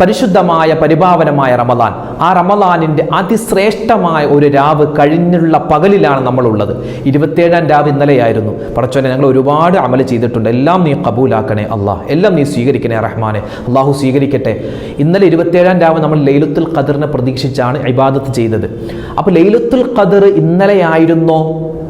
പരിശുദ്ധമായ പരിപാവനമായ റമദാൻ. ആ റമദാനിന്റെ അതിശ്രേഷ്ഠമായ ഒരു രാവ് കഴിഞ്ഞുള്ള പകലിലാണ് നമ്മളുള്ളത്. ഇരുപത്തേഴാം രാവ് ഇന്നലെയായിരുന്നു. പടച്ചോനെ ഞങ്ങൾ ഒരുപാട് അമല ചെയ്തിട്ടുണ്ട്. എല്ലാം നീ കബൂലാക്കണേ അള്ളാഹ് എല്ലാം നീ സ്വീകരിക്കണേ റഹ്മാനെ. അള്ളാഹു സ്വീകരിക്കട്ടെ. ഇന്നലെ ഇരുപത്തേഴാം രാവ് നമ്മൾ ലൈലുത്തുൽ ഖദറിനെ പ്രതീക്ഷിച്ചാണ് ഇബാദത്ത് ചെയ്തത്. അപ്പോൾ ലൈലുത്തുൽ ഖദർ ഇന്നലെയായിരുന്നോ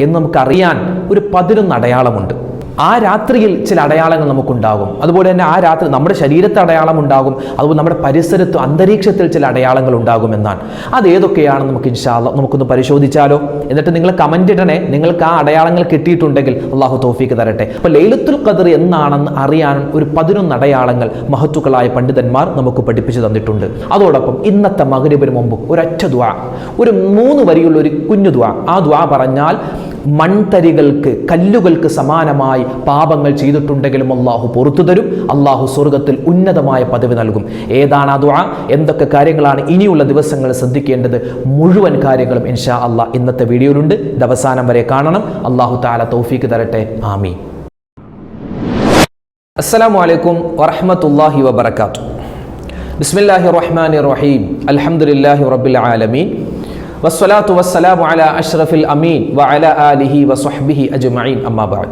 എന്ന് നമുക്കറിയാൻ ഒരു പതിനൊന്ന് അടയാളമുണ്ട്. ആ രാത്രിയിൽ ചില അടയാളങ്ങൾ നമുക്കുണ്ടാകും. അതുപോലെ തന്നെ ആ രാത്രി നമ്മുടെ ശരീരത്തെ അടയാളം ഉണ്ടാകും. അതുപോലെ നമ്മുടെ പരിസരത്തും അന്തരീക്ഷത്തിൽ ചില അടയാളങ്ങൾ ഉണ്ടാകുമെന്നാണ് അത് ഏതൊക്കെയാണെന്ന് നമുക്ക് ഇൻഷാല്ല നമുക്കൊന്ന് പരിശോധിച്ചാലോ? എന്നിട്ട് നിങ്ങൾ കമന്റ് ഇടണേ. നിങ്ങൾക്ക് ആ അടയാളങ്ങൾ കിട്ടിയിട്ടുണ്ടെങ്കിൽ അള്ളാഹു തോഫിക്ക് തരട്ടെ. അപ്പോൾ ലൈലത്തുൽ ഖദർ എന്നാണെന്ന് അറിയാൻ ഒരു പതിനൊന്ന് അടയാളങ്ങൾ മഹത്തുക്കളായ പണ്ഡിതന്മാർ നമുക്ക് പഠിപ്പിച്ചു തന്നിട്ടുണ്ട്. അതോടൊപ്പം ഇന്നത്തെ മകരിബിന് മുമ്പ് ഒരൊറ്റ ദ്വാ ഒരു മൂന്ന് വരിയുള്ള ഒരു കുഞ്ഞു ദ്വാ ആ ദ്വാ പറഞ്ഞാൽ മൺതരികൾക്ക് കല്ലുകൾക്ക് സമാനമായി പാപങ്ങൾ ചെയ്തിട്ടുണ്ടെങ്കിലും അള്ളാഹു പുറത്തു തരും. അള്ളാഹു സ്വർഗത്തിൽ ഉന്നതമായ പദവി നൽകും. ഏതാണ് ആ ദുആ? എന്തൊക്കെ കാര്യങ്ങളാണ് ഇനിയുള്ള ദിവസങ്ങൾ ശ്രദ്ധിക്കേണ്ടത്? മുഴുവൻ കാര്യങ്ങളും ഇൻഷാ അള്ളാഹ് ഇന്നത്തെ വീഡിയോയിലുണ്ട്. ഇത് അവസാനം വരെ കാണണം. അള്ളാഹു താല തൗഫീക്ക് തരട്ടെ. ആമി അസ്സലാമു അലൈക്കും വറഹ്മത്തുള്ളാഹി വബറകാത്തു ബിസ്മില്ലാഹി റഹ്മാൻ റഹീം. അലഹമുല്ലാഹി റബ്ബിൽ ആലമീൻ. വസ്സലാത്തു വസ്സലാമു അലാ അഷ്റഫിൽ അമീൻ വ അലാ ആലിഹി വസ്വഹ്ബിഹി അജ്മഈൻ. അമ്മാ ബഅദ്.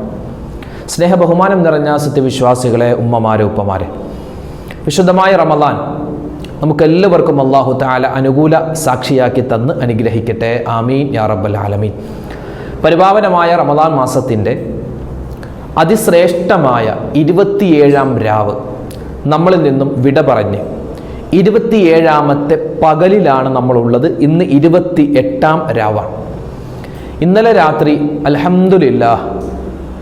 സ്നേഹ ബഹുമാനം നിറഞ്ഞ സത്യവിശ്വാസികളെ ഉമ്മമാരെ ഉപ്പമാരെ. വിശുദ്ധമായ റമദാൻ നമുക്കെല്ലാവർക്കും അള്ളാഹു താല അനുകൂല സാക്ഷിയാക്കി തന്ന് അനുഗ്രഹിക്കട്ടെ. ആമീൻ യാ റബ്ബൽ ആലമീൻ. പരിപാവനമായ റമദാൻ മാസത്തിന്റെ അതിശ്രേഷ്ഠമായ ഇരുപത്തിയേഴാം രാവ് നമ്മളിൽ നിന്നും വിട പറഞ്ഞ് ഇരുപത്തിയേഴാമത്തെ പകലിലാണ് നമ്മളുള്ളത്. ഇന്ന് ഇരുപത്തി എട്ടാം രാവാണ്. ഇന്നലെ രാത്രി അലഹമുല്ല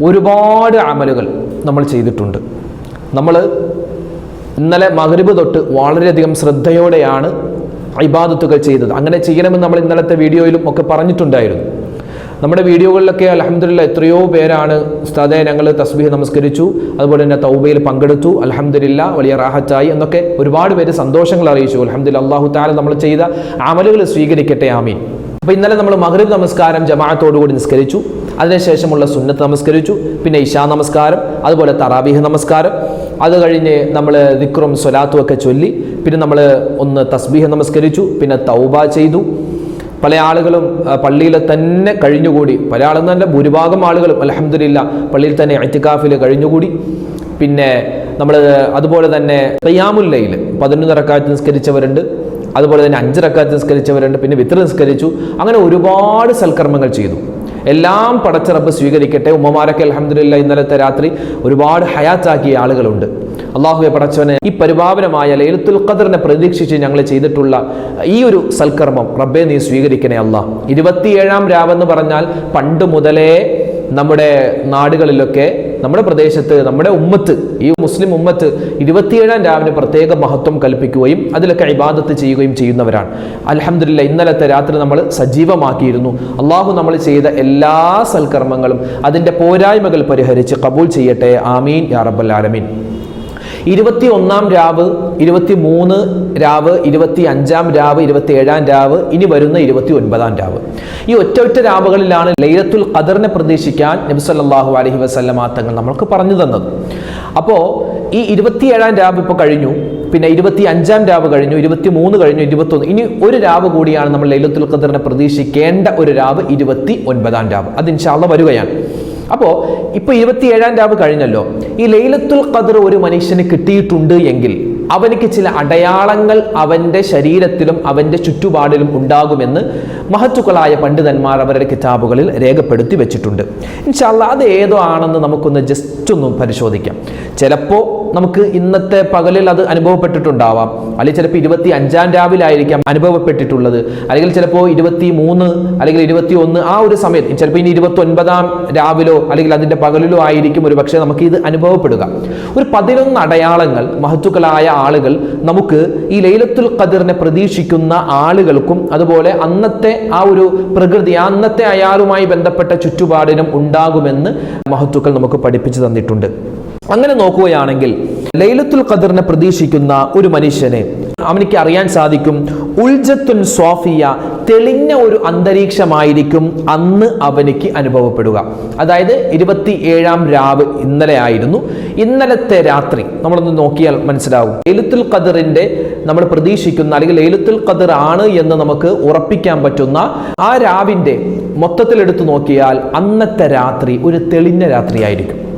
ഒരുപാട് അമലുകൾ നമ്മൾ ചെയ്തിട്ടുണ്ട്. നമ്മൾ ഇന്നലെ മകരിബ് തൊട്ട് വളരെയധികം ശ്രദ്ധയോടെയാണ് ഇബാദത്തുകൾ ചെയ്തത്. അങ്ങനെ ചെയ്യണമെന്ന് നമ്മൾ ഇന്നലത്തെ വീഡിയോയിലും ഒക്കെ പറഞ്ഞിട്ടുണ്ടായിരുന്നു. നമ്മുടെ വീഡിയോകളിലൊക്കെ അലഹമില്ല എത്രയോ പേരാണ് ഉസ്താദെ ഞങ്ങൾ തസ്ബീഹ് നമസ്കരിച്ചു അതുപോലെ തന്നെ തൗബയിൽ പങ്കെടുത്തു അലഹമില്ല വലിയ റാഹത്തായി എന്നൊക്കെ ഒരുപാട് പേര് സന്തോഷങ്ങൾ അറിയിച്ചു. അലഹമില്ല അള്ളാഹു താല നമ്മൾ ചെയ്ത അമലുകൾ സ്വീകരിക്കട്ടെ ആമീൻ. അപ്പോൾ ഇന്നലെ നമ്മൾ മഹ്രിബ് നമസ്കാരം ജമാഅത്തോടുകൂടി നിസ്കരിച്ചു അതിനുശേഷമുള്ള സുന്നത്ത് നമസ്കരിച്ചു പിന്നെ ഇഷാ നമസ്കാരം അതുപോലെ തറാബീഹ് നമസ്കാരം അത് കഴിഞ്ഞ് നമ്മൾ ദിക്റും സ്വലാത്തും ഒക്കെ ചൊല്ലി പിന്നെ നമ്മൾ ഒന്ന് തസ്ബീഹ് നമസ്കരിച്ചു പിന്നെ തൗബ ചെയ്തു പല ആളുകളും പള്ളിയിൽ തന്നെ കഴിഞ്ഞുകൂടി. പല ആളെന്നല്ല ഭൂരിഭാഗം ആളുകളും അലഹമില്ല പള്ളിയിൽ തന്നെ അറ്റിക്കാഫിൽ കഴിഞ്ഞുകൂടി. പിന്നെ നമ്മൾ അതുപോലെ തന്നെ തയ്യാമുല്ലയിൽ പതിനൊന്ന് റക്കാത്ത് നിസ്കരിച്ചവരുണ്ട്. അതുപോലെ തന്നെ അഞ്ച് റക്കാത്ത് നിസ്കരിച്ചവരുണ്ട് പിന്നെ വിത്ര നിസ്കരിച്ചു. അങ്ങനെ ഒരുപാട് സൽക്കർമ്മങ്ങൾ ചെയ്തു. എല്ലാം പടച്ചിറപ്പ് സ്വീകരിക്കട്ടെ. ഉമ്മമാരൊക്കെ അലഹമില്ല ഇന്നലത്തെ രാത്രി ഒരുപാട് ഹയാത്താക്കിയ ആളുകളുണ്ട്. അള്ളാഹുവെ പടച്ചവനെ ഈ പരിപാവനമായ ലൈലത്തുൽ ഖദറിനെ പ്രതീക്ഷിച്ച് ഞങ്ങൾ ചെയ്തിട്ടുള്ള ഈ ഒരു സൽക്കർമ്മം റബ്ബെ നീ സ്വീകരിക്കണേ അള്ളാഹ് ഇരുപത്തിയേഴാം രാവെന്ന് പറഞ്ഞാൽ പണ്ട് മുതലേ നമ്മുടെ നാടുകളിലൊക്കെ നമ്മുടെ പ്രദേശത്ത് നമ്മുടെ ഉമ്മത്ത് ഈ മുസ്ലിം ഉമ്മത്ത് ഇരുപത്തിയേഴാം രാവിന് പ്രത്യേക മഹത്വം കൽപ്പിക്കുകയും അതിലൊക്കെ ഇബാദത്ത് ചെയ്യുകയും ചെയ്യുന്നവരാണ്. അലഹമില്ല ഇന്നലത്തെ രാത്രി നമ്മൾ സജീവമാക്കിയിരുന്നു. അള്ളാഹു നമ്മൾ ചെയ്ത എല്ലാ സൽക്കർമ്മങ്ങളും അതിന്റെ പോരായ്മകൾ പരിഹരിച്ച് കബൂൽ ചെയ്യട്ടെ. ആമീൻ. യാ റബ്ബൽ ആലമീൻ. ഇരുപത്തി ഒന്നാം രാവ് ഇരുപത്തി മൂന്ന് രാവ് ഇരുപത്തി അഞ്ചാം രാവ് ഇരുപത്തി ഏഴാം രാവ് ഇനി വരുന്ന ഇരുപത്തി ഒൻപതാം രാവ്. ഈ ഒറ്റ ഒറ്റ രാവുകളിലാണ് ലൈലത്തുൽ ഖദറിനെ പ്രതീക്ഷിക്കാൻ നബി സല്ലല്ലാഹു അലൈഹി വസല്ലമ തങ്ങൾ നമ്മൾക്ക് പറഞ്ഞു തന്നത്. അപ്പോൾ ഈ ഇരുപത്തിയേഴാം രാവ് ഇപ്പോൾ കഴിഞ്ഞു പിന്നെ ഇരുപത്തി അഞ്ചാം രാവ് കഴിഞ്ഞു ഇരുപത്തി മൂന്ന് കഴിഞ്ഞു ഇരുപത്തൊന്ന്. ഇനി ഒരു രാവ് കൂടിയാണ് നമ്മൾ ലൈലത്തുൽ ഖദറിനെ പ്രതീക്ഷിക്കേണ്ട ഒരു രാവ് ഇരുപത്തി ഒൻപതാം രാവ്. അത് ഇൻഷാള്ള വരികയാണ്. അപ്പോൾ ഇപ്പോൾ ഇരുപത്തിയേഴാം രാവ് കഴിഞ്ഞല്ലോ. ഈ ലൈലത്തുൽ ഖദർ ഒരു മനുഷ്യന് കിട്ടിയിട്ടുണ്ട് എങ്കിൽ അവനിക്ക് ചില അടയാളങ്ങൾ അവന്റെ ശരീരത്തിലും അവന്റെ ചുറ്റുപാടിലും ഉണ്ടാകുമെന്ന് മഹത്തുക്കളായ പണ്ഡിതന്മാർ അവരുടെ കിതാബുകളിൽ രേഖപ്പെടുത്തി വെച്ചിട്ടുണ്ട്. ഇൻഷാല്ല അത് ഏതോ ആണെന്ന് നമുക്കൊന്ന് ജസ്റ്റ് ഒന്ന് പരിശോധിക്കാം. ചിലപ്പോൾ നമുക്ക് ഇന്നത്തെ പകലിൽ അത് അനുഭവപ്പെട്ടിട്ടുണ്ടാവാം. അല്ലെങ്കിൽ ചിലപ്പോൾ ഇരുപത്തി അഞ്ചാം രാവിലായിരിക്കാം അനുഭവപ്പെട്ടിട്ടുള്ളത്. അല്ലെങ്കിൽ ചിലപ്പോൾ ഇരുപത്തി മൂന്ന് അല്ലെങ്കിൽ ഇരുപത്തി ഒന്ന് ആ ഒരു സമയത്ത് ചിലപ്പോൾ ഇനി ഇരുപത്തി ഒൻപതാം രാവിലോ അല്ലെങ്കിൽ അതിന്റെ പകലിലോ ആയിരിക്കും ഒരു പക്ഷേ നമുക്ക് ഇത് അനുഭവപ്പെടുക. ഒരു പതിനൊന്ന് അടയാളങ്ങൾ മഹത്തുക്കളായ ആളുകൾ നമുക്ക് ഈ ലൈലത്തുൽ ഖദറിനെ പ്രതീക്ഷിക്കുന്ന ആളുകൾക്കും അതുപോലെ അന്നത്തെ ആ ഒരു പ്രകൃതി അന്നത്തെ അയാളുമായി ബന്ധപ്പെട്ട ചുറ്റുപാടിനും ഉണ്ടാകുമെന്ന് മഹത്തുക്കൾ നമുക്ക് പഠിപ്പിച്ചു തന്നിട്ടുണ്ട്. അങ്ങനെ നോക്കുകയാണെങ്കിൽ ലൈലത്തുൽ ഖദറിനെ പ്രതീക്ഷിക്കുന്ന ഒരു മനുഷ്യനെ അവനിക്ക് അറിയാൻ സാധിക്കും. ഉൽജത്തുൻ സ്വാഫിയ തെളിഞ്ഞ ഒരു അന്തരീക്ഷമായിരിക്കും അന്ന് അവനിക്ക് അനുഭവപ്പെടുക. അതായത് ഇരുപത്തി ഏഴാം രാവ് ഇന്നലെ ആയിരുന്നു. ഇന്നലത്തെ രാത്രി നമ്മളൊന്ന് നോക്കിയാൽ മനസ്സിലാവും. എലുത്തുൽ ഖദറിന്റെ നമ്മൾ പ്രതീക്ഷിക്കുന്ന അല്ലെങ്കിൽ എലുത്തുൽ ഖദർ ആണ് എന്ന് നമുക്ക് ഉറപ്പിക്കാൻ പറ്റുന്ന ആ രാവിന്റെ മൊത്തത്തിൽ എടുത്തു നോക്കിയാൽ അന്നത്തെ രാത്രി ഒരു തെളിഞ്ഞ രാത്രിയായിരിക്കും.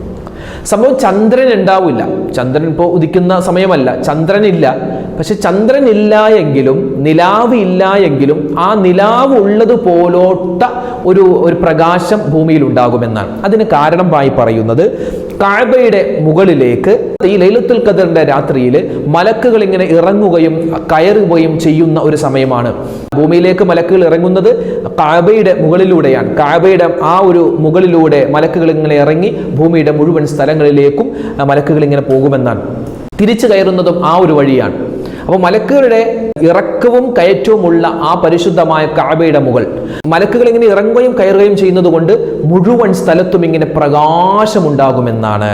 സംഭവം ചന്ദ്രൻ ഉണ്ടാവില്ല. ചന്ദ്രൻ ഇപ്പോൾ ഉദിക്കുന്ന സമയമല്ല. ചന്ദ്രനില്ല. പക്ഷെ ചന്ദ്രനില്ല എങ്കിലും നിലാവ് ഇല്ല എങ്കിലും ആ നിലാവ് ഉള്ളത് പോലോട്ട ഒരു ഒരു പ്രകാശം ഭൂമിയിൽ ഉണ്ടാകുമെന്നാണ്. അതിന് കാരണമായി പറയുന്നത് കാഴ്ബയുടെ മുകളിലേക്ക് ഈ ലൈലത്തുൽ ഖദറിന്റെ രാത്രിയിൽ മലക്കുകൾ ഇങ്ങനെ ഇറങ്ങുകയും കയറുകയും ചെയ്യുന്ന ഒരു സമയമാണ്. ഭൂമിയിലേക്ക് മലക്കുകൾ ഇറങ്ങുന്നത് കാബയുടെ മുകളിലൂടെയാണ്. കാബയുടെ ആ ഒരു മുകളിലൂടെ മലക്കുകൾ ഇങ്ങനെ ഇറങ്ങി ഭൂമിയുടെ മുഴുവൻ സ്ഥലങ്ങളിലേക്കും മലക്കുകൾ ഇങ്ങനെ പോകുമെന്നാണ്. തിരിച്ചു കയറുന്നതും ആ ഒരു വഴിയാണ്. അപ്പോൾ മലക്കുകളുടെ ഇറക്കവും കയറ്റവുമുള്ള ആ പരിശുദ്ധമായ കാബയുടെ മുകൾ. മലക്കുകൾ ഇങ്ങനെ ഇറങ്ങുകയും കയറുകയും ചെയ്യുന്നത് കൊണ്ട് മുഴുവൻ സ്ഥലത്തും ഇങ്ങനെ പ്രകാശമുണ്ടാകുമെന്നാണ്.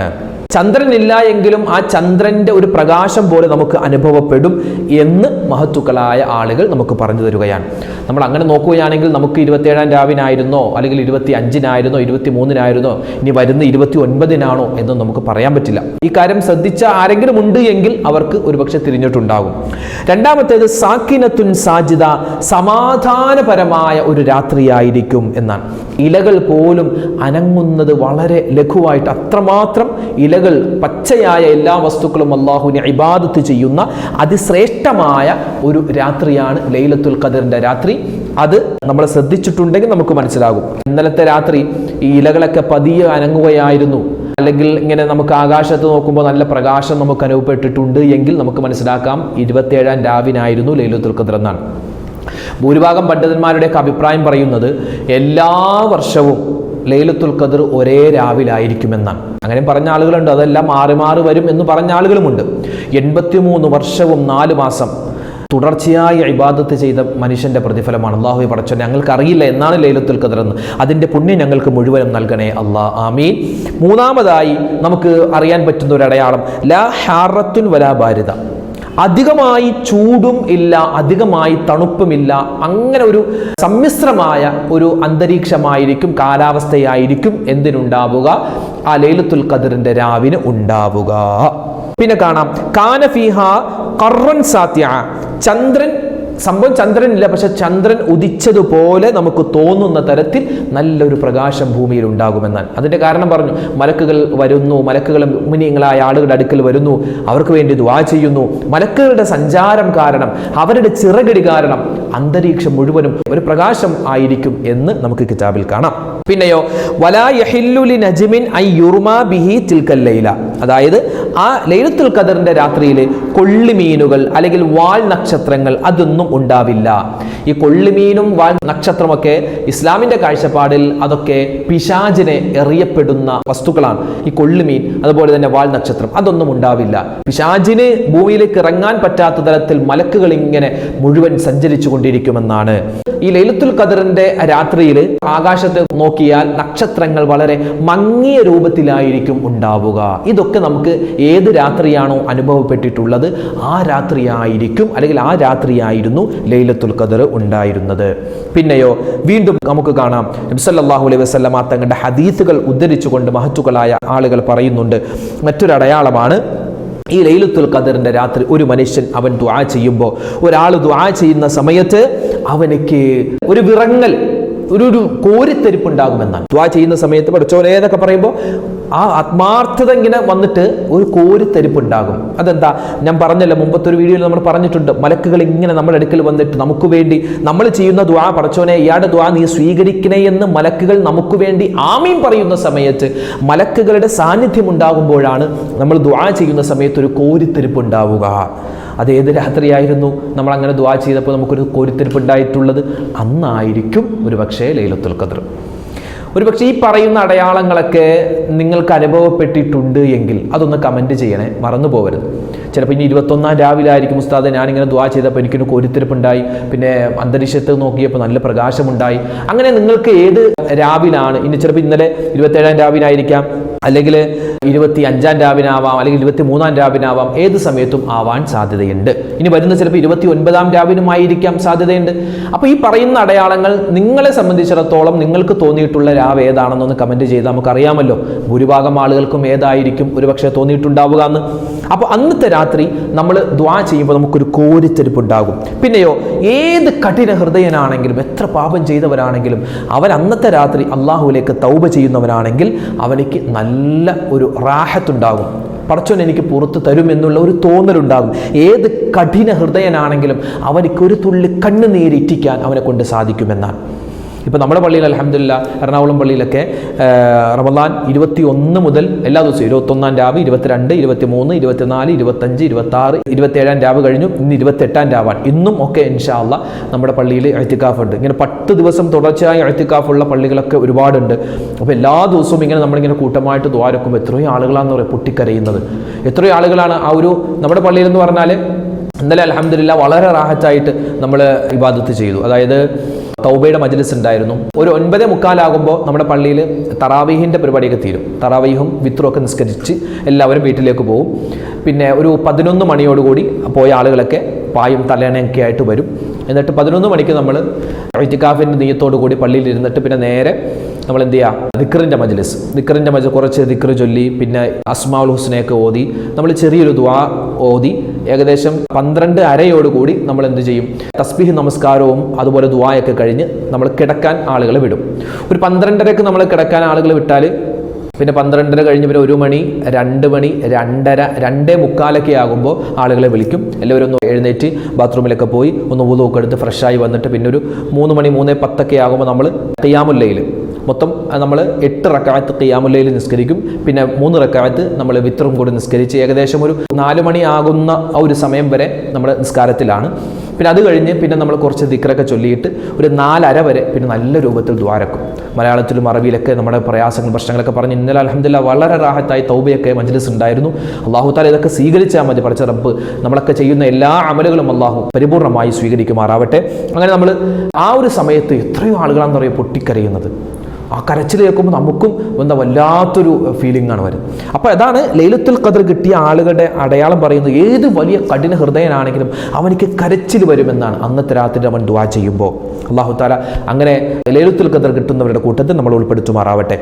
ചന്ദ്രനില്ല എങ്കിലും ആ ചന്ദ്രന്റെ ഒരു പ്രകാശം പോലെ നമുക്ക് അനുഭവപ്പെടും എന്ന് മഹത്തുക്കളായ ആളുകൾ നമുക്ക് പറഞ്ഞു തരുകയാണ്. നമ്മൾ അങ്ങനെ നോക്കുകയാണെങ്കിൽ നമുക്ക് ഇരുപത്തിയേഴാം രാവിനായിരുന്നോ അല്ലെങ്കിൽ ഇരുപത്തി അഞ്ചിനായിരുന്നോ ഇരുപത്തി മൂന്നിനായിരുന്നോ ഇനി വരുന്ന ഇരുപത്തി ഒൻപതിനാണോ എന്ന് നമുക്ക് പറയാൻ പറ്റില്ല. ഈ കാര്യം ശ്രദ്ധിച്ച ആരെങ്കിലും ഉണ്ട് എങ്കിൽ അവർക്ക് ഒരുപക്ഷെ തിരിഞ്ഞിട്ടുണ്ടാകും. രണ്ടാമത്തേത് സാക്കിനത്തുൻ സാജിദ സമാധാനപരമായ ഒരു രാത്രിയായിരിക്കും എന്നാണ്. ഇലകൾ പോലും അനങ്ങുന്നത് വളരെ ലഘുവായിട്ട് അത്രമാത്രം ഇലകൾ പച്ചയായ എല്ലാ വസ്തുക്കളും അള്ളാഹുവിനെ ഇബാദത്ത് ചെയ്യുന്ന അതിശ്രേഷ്ഠമായ ഒരു രാത്രിയാണ് ലൈലത്തുൽ ഖദറിന്റെ രാത്രി. അത് നമ്മൾ ശ്രദ്ധിച്ചിട്ടുണ്ടെങ്കിൽ നമുക്ക് മനസ്സിലാകും. ഇന്നലത്തെ രാത്രി ഈ ഇലകളൊക്കെ പതിയെ അനങ്ങുകയായിരുന്നു. അല്ലെങ്കിൽ ഇങ്ങനെ നമുക്ക് ആകാശത്ത് നോക്കുമ്പോൾ നല്ല പ്രകാശം നമുക്ക് അനുഭവപ്പെട്ടിട്ടുണ്ട് എങ്കിൽ നമുക്ക് മനസ്സിലാക്കാം. ഇരുപത്തിയേഴാം രാവിനായിരുന്നു ലൈലത്തുൽ ഖദർ എന്നാണ്. ഭൂരിഭാഗം പണ്ഡിതന്മാരുടെയൊക്കെ അഭിപ്രായം പറയുന്നത് എല്ലാ വർഷവും ലൈലത്തുൽ ഖദർ ഒരേ രാവിലായിരിക്കുമെന്നാണ്. അങ്ങനെ പറഞ്ഞ ആളുകളുണ്ട്. അതെല്ലാം മാറി മാറി വരും എന്ന് പറഞ്ഞ ആളുകളുമുണ്ട്. എൺപത്തിമൂന്ന് വർഷവും നാല് മാസം തുടർച്ചയായി ഇബാദത്ത് ചെയ്ത മനുഷ്യന്റെ പ്രതിഫലമാണ്. അള്ളാഹു പടച്ചോ ഞങ്ങൾക്ക് അറിയില്ല എന്നാണ് ലൈലത്തുൽ എന്ന്. അതിന്റെ പുണ്യം ഞങ്ങൾക്ക് മുഴുവനും നൽകണേ അള്ളാ ആമീൻ. മൂന്നാമതായി നമുക്ക് അറിയാൻ പറ്റുന്ന ഒരു അടയാളം ലാ ഹാറത്തുൻ വലാ ബാരിത അധികമായി ചൂടും ഇല്ല അധികമായി തണുപ്പുമില്ല അങ്ങനെ ഒരു സമ്മിശ്രമായ ഒരു അന്തരീക്ഷമായിരിക്കും കാലാവസ്ഥയായിരിക്കും എന്തിനുണ്ടാവുക? ആ ലൈലത്തുൽ ഖദറിന്റെ രാവിന് ഉണ്ടാവുക. പിന്നെ കാണാം കാനഫിഹ കറൻ സാത്യ ചന്ദ്രൻ സംഭവം ചന്ദ്രനില്ല പക്ഷെ ചന്ദ്രൻ ഉദിച്ചതുപോലെ നമുക്ക് തോന്നുന്ന തരത്തിൽ നല്ലൊരു പ്രകാശം ഭൂമിയിൽ ഉണ്ടാകുമെന്നാൽ അതിന്റെ കാരണം പറഞ്ഞു മലക്കുകൾ വരുന്നു മലക്കുകൾ മുനിയങ്ങളായ ആളുകളുടെ അടുക്കൽ വരുന്നു അവർക്ക് വേണ്ടി ദ്വാ ചെയ്യുന്നു. മലക്കുകളുടെ സഞ്ചാരം കാരണം അവരുടെ ചിറകടി കാരണം അന്തരീക്ഷം മുഴുവനും ഒരു പ്രകാശം ആയിരിക്കും എന്ന് നമുക്ക് കിതാബിൽ കാണാം. പിന്നെയോ വലാ നജ്മിൻ ഐ യുർമാ ബിഹി തിൽക്കൽ ലൈല. അതായത് ആ ലൈലത്തുൽ കദറിന്റെ രാത്രിയിൽ കൊള്ളിമീനുകൾ അല്ലെങ്കിൽ വാൽ നക്ഷത്രങ്ങൾ അതൊന്നും ഉണ്ടാവില്ല. ഈ കൊള്ളിമീനും വാൽ നക്ഷത്രമൊക്കെ ഇസ്ലാമിന്റെ കാഴ്ചപ്പാടിൽ അതൊക്കെ പിശാചിനെ എറിയപ്പെടുന്ന വസ്തുക്കളാണ്. ഈ കൊള്ളിമീൻ അതുപോലെ തന്നെ വാൽ നക്ഷത്രം അതൊന്നും ഉണ്ടാവില്ല. പിശാചിന് ഭൂമിയിലേക്ക് ഇറങ്ങാൻ പറ്റാത്ത തരത്തിൽ മലക്കുകൾ ഇങ്ങനെ മുഴുവൻ സഞ്ചരിച്ചു കൊണ്ടിരിക്കുമെന്നാണ് ഈ ലൈലത്തുൽ ഖദറിന്റെ രാത്രിയിൽ ആകാശത്ത് നോക്കിയാൽ നക്ഷത്രങ്ങൾ വളരെ മങ്ങിയ രൂപത്തിലായിരിക്കും ഉണ്ടാവുക. ഇതൊക്കെ നമുക്ക് ഏത് രാത്രിയാണോ അനുഭവപ്പെട്ടിട്ടുള്ളത് ആ രാത്രിയായിരിക്കും അല്ലെങ്കിൽ ആ രാത്രിയായിരുന്നു ലൈലത്തുൽ ഖദർ ഉണ്ടായിരുന്നത്. പിന്നെയോ വീണ്ടും നമുക്ക് കാണാം നബ്സല്ലാഹു അലൈഹി വസല്ലമ തങ്ങളുടെ ഹദീസുകൾ ഉദ്ധരിച്ചുകൊണ്ട് മഹത്തുക്കളായ ആളുകൾ പറയുന്നുണ്ട്. മറ്റൊരടയാളമാണ് ഈ ലൈലത്തുൽ ഖദറിന്റെ രാത്രി ഒരു മനുഷ്യൻ അവൻ ദ്വാ ചെയ്യുമ്പോൾ. ഒരാൾ ദ്വാ ചെയ്യുന്ന സമയത്ത് അവനക്ക് ഒരു വിറങ്ങൽ ഒരു ഒരു കോരിത്തെരിപ്പ് ഉണ്ടാകുമെന്നാണ് ദ്വാ ചെയ്യുന്ന സമയത്ത് പഠിച്ചോലെ എന്നൊക്കെ പറയുമ്പോൾ ആ ആത്മാർത്ഥത ഇങ്ങനെ വന്നിട്ട് ഒരു കോരിത്തെരിപ്പ് ഉണ്ടാകും അതെന്താ? ഞാൻ പറഞ്ഞല്ലോ മുമ്പത്തെ ഒരു വീഡിയോയിൽ നമ്മൾ പറഞ്ഞിട്ടുണ്ട് മലക്കുകൾ ഇങ്ങനെ നമ്മുടെ അടുക്കൽ വന്നിട്ട് നമുക്ക് വേണ്ടി നമ്മൾ ചെയ്യുന്ന ദ്വാ പടച്ചോനെ ഇയാളുടെ ദ്വാ നീ സ്വീകരിക്കണേ എന്ന് മലക്കുകൾ നമുക്ക് വേണ്ടി ആമീൻ പറയുന്ന സമയത്ത് മലക്കുകളുടെ സാന്നിധ്യം ഉണ്ടാകുമ്പോഴാണ് നമ്മൾ ദ്വാ ചെയ്യുന്ന സമയത്ത് ഒരു കോരിത്തെരിപ്പ് ഉണ്ടാവുക അത് ഏത് രാത്രിയായിരുന്നു? നമ്മൾ അങ്ങനെ ദ്വാ ചെയ്തപ്പോൾ നമുക്കൊരു കോരിത്തെരിപ്പ് ഉണ്ടായിട്ടുള്ളത് അന്നായിരിക്കും ഒരു പക്ഷേ ലൈലത്തുൽ ഖദർ. ഒരു പക്ഷേ ഈ പറയുന്ന അടയാളങ്ങളൊക്കെ നിങ്ങൾക്ക് അനുഭവപ്പെട്ടിട്ടുണ്ട് എങ്കിൽ അതൊന്ന് കമന്റ് ചെയ്യണേ മറന്നു പോകരുത് ചിലപ്പോൾ ഇനി ഇരുപത്തൊന്നാം രാവിലെ ആയിരിക്കും ഉസ്താദ് ഞാനിങ്ങനെ ദ്വാ ചെയ്തപ്പോൾ എനിക്കൊരു കോരിത്തിരിപ്പുണ്ടായി പിന്നെ അന്തരീക്ഷത്ത് നോക്കിയപ്പോൾ നല്ല പ്രകാശമുണ്ടായി. അങ്ങനെ നിങ്ങൾക്ക് ഏത് രാവിലാണ് ഇനി ചിലപ്പോൾ ഇന്നലെ ഇരുപത്തേഴാം രാവിലായിരിക്കാം അല്ലെങ്കിൽ ഇരുപത്തി അഞ്ചാം രാവിനാവാം അല്ലെങ്കിൽ ഇരുപത്തി മൂന്നാം രാവിനാവാം ഏത് സമയത്തും ആവാൻ സാധ്യതയുണ്ട്. ഇനി വരുന്ന ചിലപ്പോൾ ഇരുപത്തി ഒൻപതാം രാവിനുമായിരിക്കാം സാധ്യതയുണ്ട്. അപ്പോൾ ഈ പറയുന്ന അടയാളങ്ങൾ നിങ്ങളെ സംബന്ധിച്ചിടത്തോളം നിങ്ങൾക്ക് തോന്നിയിട്ടുള്ള രാവ് ഏതാണെന്നൊന്ന് കമന്റ് ചെയ്ത് നമുക്കറിയാമല്ലോ. ഭൂരിഭാഗം ആളുകൾക്കും ഏതായിരിക്കും ഒരുപക്ഷെ തോന്നിയിട്ടുണ്ടാവുക എന്ന്. അപ്പോൾ അന്നത്തെ രാത്രി നമ്മൾ ദ്വാ ചെയ്യുമ്പോൾ നമുക്കൊരു കോരിത്തെരുപ്പ് ഉണ്ടാകും പിന്നെയോ ഏത് കഠിന ഹൃദയനാണെങ്കിലും എത്ര പാപം ചെയ്തവരാണെങ്കിലും അവൻ അന്നത്തെ രാത്രി അള്ളാഹുവിലേക്ക് തൗബ ചെയ്യുന്നവരാണെങ്കിൽ അവനിക്ക് നല്ല ഒരു റാഹത്തുണ്ടാകും. പടച്ചോൻ എനിക്ക് പുറത്ത് തരും എന്നുള്ള ഒരു തോന്നലുണ്ടാകും. ഏത് കഠിന ഹൃദയനാണെങ്കിലും അവനിക്കൊരു തുള്ളി കണ്ണുനീരിറ്റിക്കാൻ അവനെ കൊണ്ട് സാധിക്കുമെന്നാണ്. ഇപ്പോൾ നമ്മുടെ പള്ളിയിൽ അലഹമില്ല എറണാകുളം പള്ളിയിലൊക്കെ റമദാൻ ഇരുപത്തി ഒന്ന് മുതൽ എല്ലാ ദിവസവും ഇരുപത്തൊന്നാം രാവ് ഇരുപത്തിരണ്ട് ഇരുപത്തി മൂന്ന് ഇരുപത്തിനാല് ഇരുപത്തഞ്ച് ഇരുപത്തി ആറ് ഇരുപത്തേഴാം രാവ് കഴിഞ്ഞു ഇന്ന് ഇരുപത്തെട്ടാം രാവാണ്. ഇന്നും ഒക്കെ ഇൻഷാല്ല നമ്മുടെ പള്ളിയിൽ എഴുത്തിക്കാഫ് ഉണ്ട് ഇങ്ങനെ പത്ത് ദിവസം തുടർച്ചയായി എഴുത്തിക്കാഫുള്ള പള്ളികളൊക്കെ ഒരുപാടുണ്ട്. അപ്പോൾ എല്ലാ ദിവസവും ഇങ്ങനെ നമ്മളിങ്ങനെ കൂട്ടമായിട്ട് ദ്വാരക്കുമ്പോൾ എത്രയും ആളുകളാണെന്ന് പറയുക പൊട്ടിക്കരയുന്നത്. എത്രയും ആളുകളാണ് ആ ഒരു നമ്മുടെ പള്ളിയിൽ എന്ന് പറഞ്ഞാൽ ഇന്നലെ അലഹമില്ല വളരെ റാഹത്തായിട്ട് നമ്മൾ ഇബാദത്ത് ചെയ്തു. അതായത് തൗബയുടെ മജ്ലിസ് ഉണ്ടായിരുന്നു. ഒരു ഒൻപതേ മുക്കാലാകുമ്പോൾ നമ്മുടെ പള്ളിയിൽ തറാവീഹിന്റെ പരിപാടിയൊക്കെ തീരും. തറാവീഹും വിത്രുമൊക്കെ നിസ്കരിച്ച് എല്ലാവരും വീട്ടിലേക്ക് പോകും പിന്നെ ഒരു പതിനൊന്ന് മണിയോടുകൂടി പോയ ആളുകളൊക്കെ പായും തലേണയൊക്കെ ആയിട്ട് വരും. എന്നിട്ട് പതിനൊന്ന് മണിക്ക് നമ്മൾ ഇറ്റിക്കാഫിന്റെ നെയ്യത്തോടു കൂടി പള്ളിയിൽ ഇരുന്നിട്ട് പിന്നെ നേരെ നമ്മൾ എന്ത് ചെയ്യുക ദിക്കറിന്റെ മജ്ലിസ്. ദിക്കറിന്റെ മജ്ലിസ് കുറച്ച് ദിക്കർ ചൊല്ലി പിന്നെ അസ്മാഉൽ ഹുസ്നയൊക്കെ ഓതി. നമ്മൾ ചെറിയൊരു ദ്വാ ഓതി. ഏകദേശം പന്ത്രണ്ട് അരയോടുകൂടി നമ്മൾ എന്ത് ചെയ്യും? തസ്ബീഹ് നമസ്കാരവും അതുപോലെ ദ്വായൊക്കെ കഴിഞ്ഞ് നമ്മൾ കിടക്കാൻ ആളുകളെ വിടും. ഒരു പന്ത്രണ്ടരക്ക് നമ്മൾ കിടക്കാൻ ആളുകൾ വിട്ടാൽ പിന്നെ പന്ത്രണ്ടര കഴിഞ്ഞ് പിന്നെ ഒരു മണി രണ്ട് മണി രണ്ടര രണ്ടേ മുക്കാലൊക്കെ ആകുമ്പോൾ ആളുകളെ വിളിക്കും. എല്ലാവരും ഒന്ന് എഴുന്നേറ്റ് ബാത്റൂമിലൊക്കെ പോയി ഒന്ന് ഊതൊക്കെ എടുത്ത് ഫ്രഷായി വന്നിട്ട് പിന്നെ ഒരു മൂന്ന് മണി മൂന്നേ പത്തൊക്കെ ആകുമ്പോൾ നമ്മൾ ഖിയാമുല്ലയിൽ മൊത്തം നമ്മൾ എട്ട് റക്കായത്ത് ഖിയാമുല്ലയിൽ നിസ്കരിക്കും. പിന്നെ മൂന്ന് റക്കായത്ത് നമ്മൾ വിത്രം കൂടി നിസ്കരിച്ച് ഏകദേശം ഒരു നാല് മണിയാകുന്ന ആ ഒരു സമയം വരെ നമ്മൾ നിസ്കാരത്തിലാണ്. പിന്നെ അത് കഴിഞ്ഞ് പിന്നെ നമ്മൾ കുറച്ച് ദിക്റൊക്കെ ചൊല്ലിയിട്ട് ഒരു നാലര വരെ പിന്നെ നല്ല രൂപത്തിൽ ദ്വാരക്കും മലയാളത്തിലും അറബിയിലൊക്കെ നമ്മുടെ പ്രയാസങ്ങൾ പ്രശ്നങ്ങളൊക്കെ പറഞ്ഞ് ഇന്നലെ അലഹമില്ല വളരെ റാഹത്തായി തൗബയൊക്കെ മജ്ലിസ് ഉണ്ടായിരുന്നു. അള്ളാഹു താല ഇതൊക്കെ സ്വീകരിച്ചാൽ മതി പഠിച്ച റബ്ബ്. നമ്മളൊക്കെ ചെയ്യുന്ന എല്ലാ അമലുകളും അള്ളാഹു പരിപൂർണമായി സ്വീകരിക്കുമാറാവട്ടെ. അങ്ങനെ നമ്മൾ ആ ഒരു സമയത്ത് എത്രയോ ആളുകളാണെന്ന് പറയുക പൊട്ടിക്കരയുന്നത്. ആ കരച്ചിൽ കേൾക്കുമ്പോൾ നമുക്കും എന്താ വല്ലാത്തൊരു ഫീലിംഗ് ആണ് വരുന്നത്. അപ്പോൾ അതാണ് ലൈലത്തുൽ ഖദർ കിട്ടിയ ആളുകളുടെ അടയാളം പറയുന്നത് ഏത് വലിയ കഠിന ഹൃദയനാണെങ്കിലും അവനിക്ക് കരച്ചിൽ വരുമെന്നാണ് അന്നത്തെ രാത്രി അവൻ ദുവാ ചെയ്യുമ്പോൾ അള്ളാഹു താല അങ്ങനെ ലൈലത്തുൽ ഖദർ കിട്ടുന്നവരുടെ കൂട്ടത്തിൽ നമ്മൾ ഉൾപ്പെടുത്തുമാറാവട്ടെ.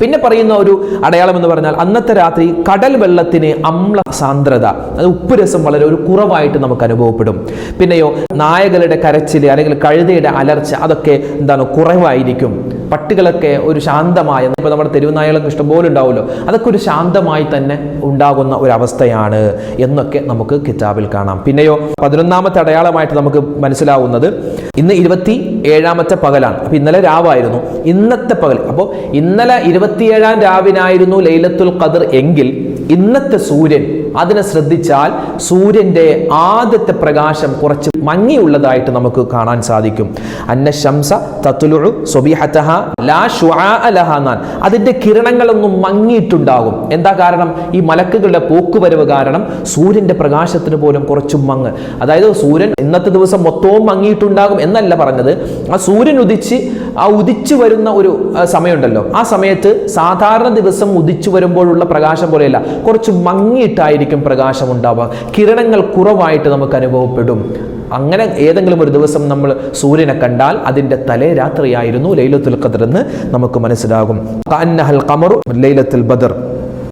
പിന്നെ പറയുന്ന ഒരു അടയാളം എന്ന് പറഞ്ഞാൽ അന്നത്തെ രാത്രി കടൽ വെള്ളത്തിന് അമ്ല സാന്ദ്രത അത് ഉപ്പ് രസം വളരെ ഒരു കുറവായിട്ട് നമുക്ക് അനുഭവപ്പെടും. പിന്നെയോ നായകളുടെ കരച്ചിൽ അല്ലെങ്കിൽ കഴുതയുടെ അലർച്ച അതൊക്കെ എന്താണ് കുറവായിരിക്കും. പട്ടികളൊക്കെ ഒരു ശാന്തമായ ഇപ്പോൾ നമ്മുടെ തെരുവുനായകളൊക്കെ ഇഷ്ടംപോലെ ഉണ്ടാവുമല്ലോ. അതൊക്കെ ഒരു ശാന്തമായി തന്നെ ഉണ്ടാകുന്ന ഒരു അവസ്ഥയാണ് എന്നൊക്കെ നമുക്ക് കിതാബിൽ കാണാം. പിന്നെയോ പതിനൊന്നാമത്തെ അടയാളമായിട്ട് നമുക്ക് മനസ്സിലാവുന്നത് ഇന്ന് ഇരുപത്തി ഏഴാമത്തെ പകലാണ്. അപ്പോൾ ഇന്നലെ രാവായിരുന്നു. ഇന്നത്തെ പകൽ. അപ്പോൾ ഇന്നലെ ഇരുപത്തിയേഴാം രാവിനായിരുന്നു ലൈലത്തുൽ ഖദർ എങ്കിൽ ഇന്നത്തെ സൂര്യൻ അതിനെ ശ്രദ്ധിച്ചാൽ സൂര്യന്റെ ആദ്യത്തെ പ്രകാശം കുറച്ച് മങ്ങിയുള്ളതായിട്ട് നമുക്ക് കാണാൻ സാധിക്കും. അന്ന ശംസ തത്തുലു സ്വബിഹത്തഹ ലാ എന്നാൻ അതിന്റെ കിരണങ്ങളൊന്നും മങ്ങിയിട്ടുണ്ടാകും. എന്താ കാരണം? ഈ മലക്കുകളുടെ പോക്കുവരവ് കാരണം സൂര്യന്റെ പ്രകാശത്തിന് പോലും കുറച്ചും മങ്ങ്. അതായത് സൂര്യൻ ഇന്നത്തെ ദിവസം മൊത്തവും മങ്ങിയിട്ടുണ്ടാകും എന്നല്ല പറഞ്ഞത്. ആ സൂര്യൻ ഉദിച്ച് ആ ഉദിച്ചു വരുന്ന ഒരു സമയമുണ്ടല്ലോ. ആ സമയത്ത് സാധാരണ ദിവസം ഉദിച്ചു വരുമ്പോഴുള്ള പ്രകാശം പോലെയല്ല. കുറച്ച് മങ്ങിയിട്ടായിരിക്കും പ്രകാശം ഉണ്ടാവുക. കിരണങ്ങൾ കുറവായിട്ട് നമുക്ക് അനുഭവപ്പെടും. അങ്ങനെ ഏതെങ്കിലും ഒരു ദിവസം നമ്മൾ സൂര്യനെ കണ്ടാൽ അതിന്റെ തലേ രാത്രിയായിരുന്നു ലൈലത്തുൽ ഖദർ എന്ന് നമുക്ക് മനസ്സിലാകും. ലൈലത്തുൽ ബദർ.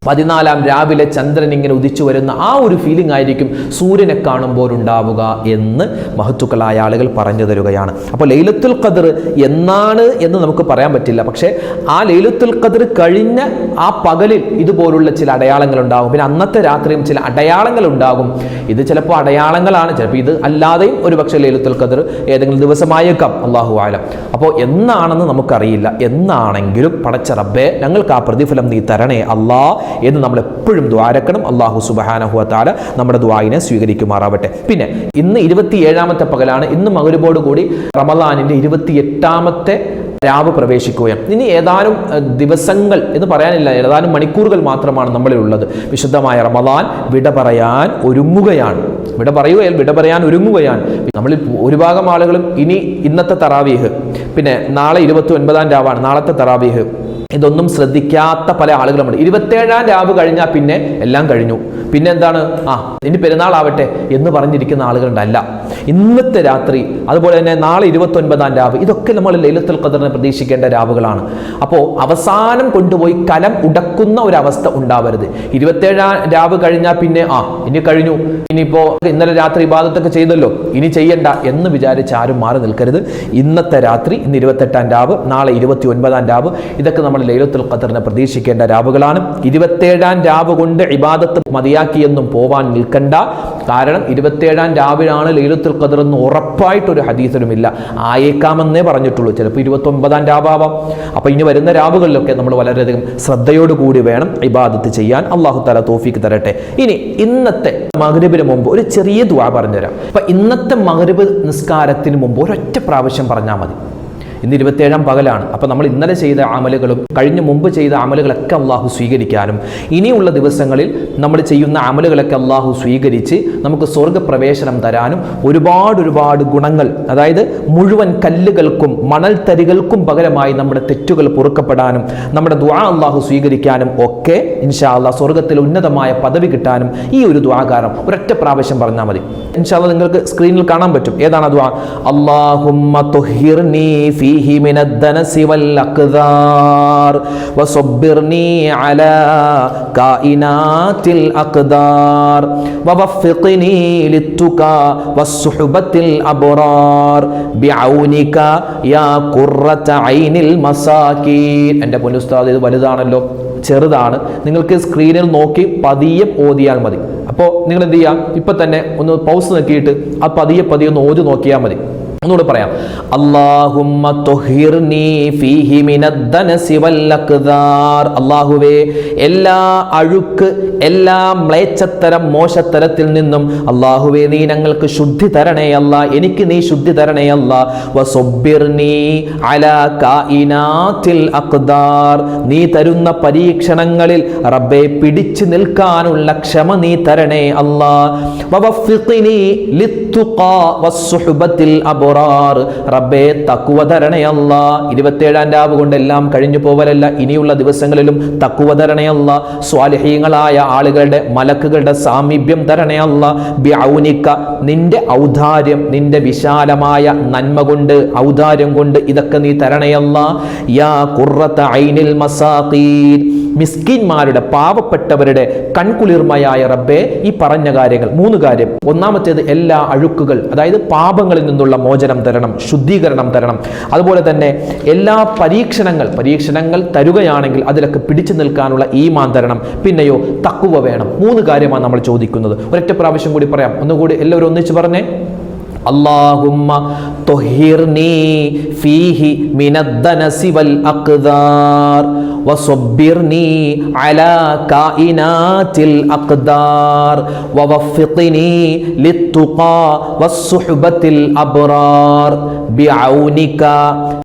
പതിനാലാം രാവിലെ ചന്ദ്രൻ ഇങ്ങനെ ഉദിച്ചു വരുന്ന ആ ഒരു ഫീലിംഗ് ആയിരിക്കും സൂര്യനെ കാണുമ്പോൾ ഉണ്ടാവുക എന്ന് മഹത്തുക്കളായ ആളുകൾ പറഞ്ഞു തരുകയാണ്. അപ്പോൾ ലൈലത്തുൽ ഖദർ എന്നാണ് എന്ന് നമുക്ക് പറയാൻ പറ്റില്ല. പക്ഷേ ആ ലൈലത്തുൽ ഖദർ കഴിഞ്ഞ ആ പകലിൽ ഇതുപോലുള്ള ചില അടയാളങ്ങൾ ഉണ്ടാകും പിന്നെ അന്നത്തെ രാത്രിയും ചില അടയാളങ്ങൾ ഉണ്ടാകും ഇത് ചിലപ്പോൾ അടയാളങ്ങളാണ്. ചിലപ്പോൾ ഇത് അല്ലാതെയും ഒരു പക്ഷേ ലൈലത്തുൽ ഖദർ ഏതെങ്കിലും ദിവസമായേക്കാം. അള്ളാഹു ആലം അപ്പോൾ എന്നാണെന്ന് നമുക്കറിയില്ല. എന്നാണെങ്കിലും പടച്ച റബ്ബേ ഞങ്ങൾക്ക് ആ പ്രതിഫലം നീ തരണേ. അല്ലാ എന്ന് നമ്മൾ എപ്പോഴും ദ്വാരക്കണം അള്ളാഹു സുബഹാനഹുവ താല നമ്മുടെ ദ്വായിനെ സ്വീകരിക്കുമാറാവട്ടെ. പിന്നെ ഇന്ന് ഇരുപത്തിയേഴാമത്തെ പകലാണ് ഇന്ന് മകരുബോട് കൂടി റമദാനിന്റെ ഇരുപത്തിയെട്ടാമത്തെ രാവ് പ്രവേശിക്കുകയാണ്. ഇനി ഏതാനും ദിവസങ്ങൾ എന്ന് പറയാനില്ല ഏതാനും മണിക്കൂറുകൾ മാത്രമാണ് നമ്മളിൽ ഉള്ളത് വിശുദ്ധമായ റമദാൻ വിട പറയാൻ ഒരുങ്ങുകയാണ്. വിട പറയുകയാൽ വിട പറയാൻ ഒരുങ്ങുകയാണ്. നമ്മളിൽ ഒരു ഭാഗം ആളുകളും ഇനി ഇന്നത്തെ തറാവീഹ്. പിന്നെ നാളെ ഇരുപത്തി ഒൻപതാം രാവാണ് നാളത്തെ തറാവീഹ്. ഇതൊന്നും ശ്രദ്ധിക്കാത്ത പല ആളുകളുമുണ്ട്. ഇരുപത്തേഴാം രാവ് കഴിഞ്ഞാൽ പിന്നെ എല്ലാം കഴിഞ്ഞു. പിന്നെ എന്താണ് ആ ഇനി പെരുന്നാളാവട്ടെ എന്ന് പറഞ്ഞിരിക്കുന്ന ആളുകളുണ്ടല്ല. ഇന്നത്തെ രാത്രി അതുപോലെ തന്നെ നാളെ ഇരുപത്തി ഒൻപതാം രാവ് ഇതൊക്കെ നമ്മൾ ലൈലത്തുൽ ഖദറിനെ പ്രതീക്ഷിക്കേണ്ട രാവുകളാണ്. അപ്പോൾ അവസാനം കൊണ്ടുപോയി കലം ഉടക്കുന്ന ഒരു അവസ്ഥ ഉണ്ടാവരുത്. ഇരുപത്തേഴാം രാവ് കഴിഞ്ഞാൽ പിന്നെ ആ ഇനി കഴിഞ്ഞു. ഇനിയിപ്പോൾ ഇന്നലെ രാത്രി ഇബാദത്തൊക്കെ ചെയ്തല്ലോ ഇനി ചെയ്യണ്ട എന്ന് വിചാരിച്ച് ആരും മാറി നിൽക്കരുത്. ഇന്നത്തെ രാത്രി ഇന്ന് ഇരുപത്തെട്ടാം രാവ് നാളെ ഇരുപത്തി ഒൻപതാം രാവ് ഇതൊക്കെ നമ്മൾ ലൈലത്തുൽ ഖദറിനെ പ്രതീക്ഷിക്കേണ്ട രാവുകളാണ്. ഇരുപത്തേഴാം രാവ് കൊണ്ട് ഇബാദത്ത് മതിയാക്കിയെന്നും പോവാൻ നിൽക്കണ്ട. കാരണം ഇരുപത്തേഴാം രാവിലാണ് ലൈലത്തുൽ ഖദർ എന്ന് ഉറപ്പായിട്ടൊരു ഹദീസിലുമില്ല. ആയേക്കാമെന്നേ പറഞ്ഞിട്ടുള്ളൂ. ചിലപ്പോൾ ഇരുപത്തി ഒമ്പതാം രാവാവാം. അപ്പോൾ ഇനി വരുന്ന രാവുകളിലൊക്കെ നമ്മൾ വളരെയധികം ശ്രദ്ധയോടുകൂടി വേണം ഇബാദത്ത് ചെയ്യാൻ. അള്ളാഹു താല തോഫിക്ക് തരട്ടെ. ഇനി ഇന്നത്തെ മകരബിന് മുമ്പ് ഒരു ചെറിയ ദുആ പറഞ്ഞുതരാം. അപ്പം ഇന്നത്തെ മകരബ് നിസ്കാരത്തിന് മുമ്പ് ഒരൊറ്റ പ്രാവശ്യം പറഞ്ഞാൽ മതി. ഇന്ന് ഇരുപത്തേഴാം പകലാണ്. അപ്പോൾ നമ്മൾ ഇന്നലെ ചെയ്ത അമലുകളും കഴിഞ്ഞ മുമ്പ് ചെയ്ത അമലുകളൊക്കെ അള്ളാഹു സ്വീകരിക്കാനും ഇനിയുള്ള ദിവസങ്ങളിൽ നമ്മൾ ചെയ്യുന്ന അമലുകളൊക്കെ അള്ളാഹു സ്വീകരിച്ച് നമുക്ക് സ്വർഗപ്രവേശനം തരാനും ഒരുപാട് ഒരുപാട് ഗുണങ്ങൾ അതായത് മുഴുവൻ കല്ലുകൾക്കും മണൽത്തരികൾക്കും പകരമായി നമ്മുടെ തെറ്റുകൾ പൊറുക്കപ്പെടാനും നമ്മുടെ ദ്വാ അള്ളാഹു സ്വീകരിക്കാനും ഒക്കെ ഇൻഷാ അള്ളാഹ് സ്വർഗത്തിൽ ഉന്നതമായ പദവി കിട്ടാനും ഈ ഒരു ദ്വാകാരം ഒരൊറ്റ പ്രാവശ്യം പറഞ്ഞാൽ മതി. ഇൻഷാ അള്ളാഹ് നിങ്ങൾക്ക് സ്ക്രീനിൽ കാണാൻ പറ്റും. ഏതാണ് ദ്വാ തുഹിർനി فيه من الدنس والأقذار وصبرني على كائنات الأقدار ووفقني للتقى والصحبة الأبرار بعونك يا قرة عين المساكين എൻ്റെ പൊന്നുസ്താദ് ഇത് വലുതാണല്ലോ ചെറുതാണ് നിങ്ങൾക്ക് സ്ക്രീനിൽ നോക്കി പതിയെ ഓതിയാൽ മതി അപ്പോൾ നിങ്ങൾ എന്ത് ചെയ്യുക ഇപ്പൊ തന്നെ ഒന്ന് പൗസ് നോക്കിയിട്ട് ആ പതിയെ പതിയെ ഒന്ന് ഓതി നോക്കിയാൽ മതി ഒന്നുകൂടെ പറയാം അള്ളാഹുമ്മ അല്ലാഹുവേ എല്ലാ അഴുക്ക് എല്ലാ മ്ലേച്ഛത്തരം മോശത്തരത്തിൽ നിന്നും അല്ലാഹുവേ നീ ഞങ്ങൾക്ക് ശുദ്ധി തരണേ അല്ല എനിക്ക് നീ ശുദ്ധി തരണേ അല്ല വസുബ്ബിർനി അലാ കായിനാത്തിൽ അക്ദാർ നീ തരുന്ന പരീക്ഷണങ്ങളിൽ റബ്ബെ പിടിച്ചു നിൽക്കാനുള്ള ക്ഷമ നീ തരണേ അല്ലാ. അബ്റാർ റബ്ബേ തക്കുവ തരണേ അല്ല ഇരുപത്തേഴാം രാവ് കൊണ്ട് എല്ലാം കഴിഞ്ഞു പോവലല്ല. ഇനിയുള്ള ദിവസങ്ങളിലും തക്കുവ തരണയല്ല സ്വാലിഹീങ്ങളായ ആളുകളുടെ മലക്കുകളുടെ സാമീപ്യം തരണയല്ല ബ്യൗനിക്ക നിന്റെ ഔദാര്യം നിന്റെ വിശാലമായ നന്മ കൊണ്ട് ഔദാര്യം കൊണ്ട് ഇതൊക്കെ നീ തരണയല്ല. യാ ഖുർറത ഐനിൽ മസാഖീൻ. മിസ്കിന്മാരുടെ പാവപ്പെട്ടവരുടെ കൺകുളിർമയായ റബ്ബെ ഈ പറഞ്ഞ കാര്യങ്ങൾ. മൂന്ന് കാര്യം. ഒന്നാമത്തേത് എല്ലാ അഴുക്കുകൾ അതായത് പാപങ്ങളിൽ നിന്നുള്ള മോചനം. തരണം ശുദ്ധീകരണം തരണം. അതുപോലെ തന്നെ എല്ലാ പരീക്ഷണങ്ങൾ പരീക്ഷണങ്ങൾ തരുകയാണെങ്കിൽ അതിലൊക്കെ പിടിച്ചു നിൽക്കാനുള്ള ഈമാൻ തരണം. പിന്നെയോ തക്കുവ വേണം. മൂന്ന് കാര്യമാണ് നമ്മൾ ചോദിക്കുന്നത്. ഒരൊറ്റ പ്രാവശ്യം കൂടി പറയാം. ഒന്നുകൂടി എല്ലാവരും ഒന്നിച്ച് പറഞ്ഞേ. اللهم طهرني فيه من الدنس والأقدار وصبرني على كائنات الأقدار ووفقني للتقى والصحبة الأبرار بعونك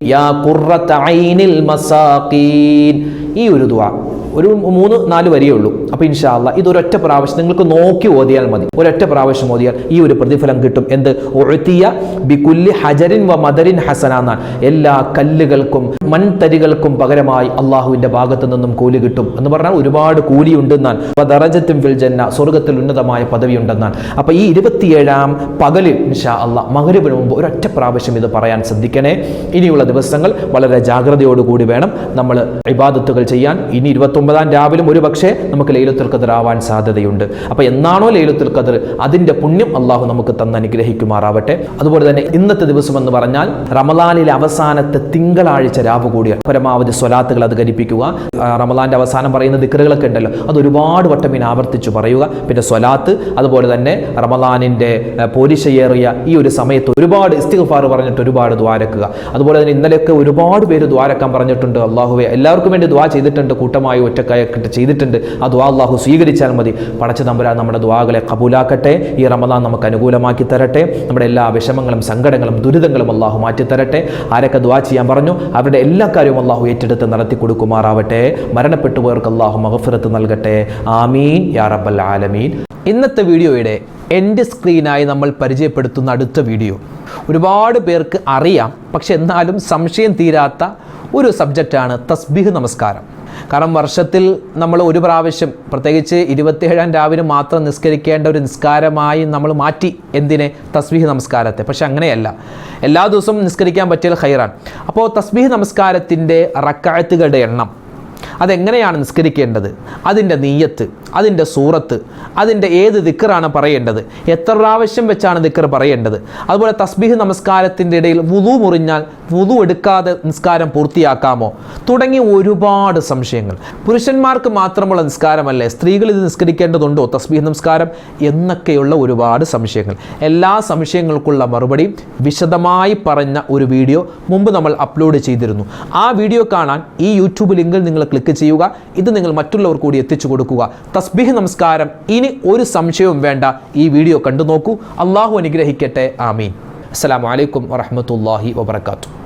يا قرة عين المساقين ഈ ഒരു ദുആ ഒരു മൂന്ന് നാല് വരിയേ ഉള്ളൂ. അപ്പോൾ ഇൻഷാല്ല ഇതൊരൊറ്റ പ്രാവശ്യം നിങ്ങൾക്ക് നോക്കി ഓതിയാൽ മതി. ഒരൊറ്റ പ്രാവശ്യം ഓതിയാൽ ഈ ഒരു പ്രതിഫലം കിട്ടും. എന്ത്? ഒഴുത്തിയ ബികുല്ലി ഹജരിൻ വ മദരിൻ ഹസന എന്നാണ് എല്ലാ കല്ലുകൾക്കും മൺതരികൾക്കും പകരമായി അള്ളാഹുവിന്റെ ഭാഗത്തു നിന്നും കൂലി കിട്ടും. എന്ന് പറഞ്ഞാൽ ഒരുപാട് കൂലി ഉണ്ടെന്നാൽ ദറജത്തും ഫിൽ ജന്ന സ്വർഗത്തിൽ ഉന്നതമായ പദവി ഉണ്ടെന്നാണ് അപ്പോൾ ഈ ഇരുപത്തിയേഴാം പകലിൽ ഇൻഷാ അല്ല മകരുവിന് മുമ്പ് ഒരൊറ്റ പ്രാവശ്യം ഇത് പറയാൻ ശ്രദ്ധിക്കണേ. ഇനിയുള്ള ദിവസങ്ങൾ വളരെ ജാഗ്രതയോടുകൂടി വേണം നമ്മൾ ഇബാദത്തുകൾ ചെയ്യാൻ. ഇനി ഇരുപത്തൊമ്പതാം രാവിലും ഒരു പക്ഷേ നമുക്ക് ലൈലത്തുൽ ഖദർ ആവാൻ സാധ്യതയുണ്ട്. അപ്പോൾ എന്നാണോ ലൈലത്തുൽ ഖദർ അതിന്റെ പുണ്യം അള്ളാഹു നമുക്ക് തന്ന് അനുഗ്രഹിക്കുമാറാവട്ടെ. അതുപോലെ തന്നെ ഇന്നത്തെ ദിവസം എന്ന് പറഞ്ഞാൽ റമലാനിലെ അവസാനത്തെ തിങ്കളാഴ്ച രാവ് കൂടിയാണ് പരമാവധി സ്വലാത്തുകൾ അത് ഘടിപ്പിക്കുക റമലാന്റെ അവസാനം പറയുന്ന ദിക്കറുകളൊക്കെ ഉണ്ടല്ലോ അത് ഒരുപാട് വട്ടം ഇനി ആവർത്തിച്ച് പറയുക. പിന്നെ സ്വലാത്ത് അതുപോലെ തന്നെ റമലാനിന്റെ പോരിശയേറിയ ഈ ഒരു സമയത്ത് ഒരുപാട് ഇസ്തിഗ്ഫാർ പറഞ്ഞിട്ട് ഒരുപാട് ദ്വാരക്കുക അതുപോലെ തന്നെ ഇന്നലെയൊക്കെ ഒരുപാട് പേര് ദ്വാരക്കാൻ പറഞ്ഞിട്ടുണ്ട്. അള്ളാഹുവെ എല്ലാവർക്കും വേണ്ടി ദ്വാ ചെയ്തിട്ടുണ്ട്. കൂട്ടമായി ഒറ്റക്കായിട്ട് ചെയ്തിട്ടുണ്ട്. ആ ദ്വാ അള്ളാഹു സ്വീകരിച്ചാൽ മതി. പടച്ച തമ്പുരാൻ നമ്മുടെ ദ്വാകളെ കബൂലാക്കട്ടെ. ഈ റമദാൻ നമുക്ക് അനുകൂലമാക്കി തരട്ടെ. നമ്മുടെ എല്ലാ വിഷമങ്ങളും സങ്കടങ്ങളും ദുരിതങ്ങളും അള്ളാഹു മാറ്റിത്തരട്ടെ ആരൊക്കെ ദ്വാ ചെയ്യാൻ പറഞ്ഞു അവരുടെ എല്ലാ കാര്യവും അള്ളാഹു ഏറ്റെടുത്ത് നടത്തി കൊടുക്കുമാറാവട്ടെ. മരണപ്പെട്ടുപോയവർക്ക് അള്ളാഹു മഹഫിറത്ത് നൽകട്ടെ. ആമീൻ. യാ റബ്ബൽ ആലമീൻ. ഇന്നത്തെ വീഡിയോയുടെ എൻഡ് സ്ക്രീനായി നമ്മൾ പരിചയപ്പെടുത്തുന്ന അടുത്ത വീഡിയോ. ഒരുപാട് പേർക്ക് അറിയാം പക്ഷെ എന്നാലും സംശയം തീരാത്ത ഒരു സബ്ജക്റ്റാണ് തസ്ബീഹ് നമസ്കാരം. കാരണം വർഷത്തിൽ നമ്മൾ ഒരു പ്രാവശ്യം പ്രത്യേകിച്ച് ഇരുപത്തിയേഴാം രാവിലെ മാത്രം നിസ്കരിക്കേണ്ട ഒരു നിസ്കാരമായി നമ്മൾ മാറ്റി എന്തിനെ? തസ്ബീഹ് നമസ്കാരത്തെ. പക്ഷെ അങ്ങനെയല്ല. എല്ലാ ദിവസവും നിസ്കരിക്കാൻ പറ്റിയാൽ ഹൈറാണ് അപ്പോൾ തസ്ബീഹ് നമസ്കാരത്തിന്റെ റക്കായത്തുകളുടെ എണ്ണം അതെങ്ങനെയാണ് നിസ്കരിക്കേണ്ടത്? അതിന്റെ നീയത്ത് അതിന്റെ സൂറത്ത് അതിന്റെ ഏത് ദിക്കറാണ് പറയേണ്ടത്? എത്ര പ്രാവശ്യം വെച്ചാണ് ദിക്കർ പറയേണ്ടത്? അതുപോലെ തസ്ബീഹ് നമസ്കാരത്തിന്റെ ഇടയിൽ വുതു മുറിഞ്ഞാൽ വുതു എടുക്കാതെ നിസ്കാരം പൂർത്തിയാക്കാമോ? തുടങ്ങി ഒരുപാട് സംശയങ്ങൾ. പുരുഷന്മാർക്ക് മാത്രമുള്ള നിസ്കാരമല്ലേ? സ്ത്രീകൾ ഇത് നിസ്കരിക്കേണ്ടതുണ്ടോ? തസ്ബീഹ് നമസ്കാരം എന്നൊക്കെയുള്ള ഒരുപാട് സംശയങ്ങൾ. എല്ലാ സംശയങ്ങൾക്കുള്ള മറുപടി വിശദമായി പറഞ്ഞ ഒരു വീഡിയോ മുമ്പ് നമ്മൾ അപ്ലോഡ് ചെയ്തിരുന്നു. ആ വീഡിയോ കാണാൻ ഈ യൂട്യൂബ് ലിങ്കിൽ നിങ്ങൾ ക്ലിക്ക് ചെയ്യുക. ഇത് നിങ്ങൾ മറ്റുള്ളവർ കൂടി എത്തിച്ചു കൊടുക്കുക. തസ്ബിഹ് നമസ്കാരം. ഇനി ഒരു സംശയവും വേണ്ട. ഈ വീഡിയോ കണ്ടു നോക്കൂ. അള്ളാഹു അനുഗ്രഹിക്കട്ടെ. ആമീൻ. അസ്സാം വലൈക്കും വറഹ്മത്തുള്ളാഹി വബർക്കാത്തു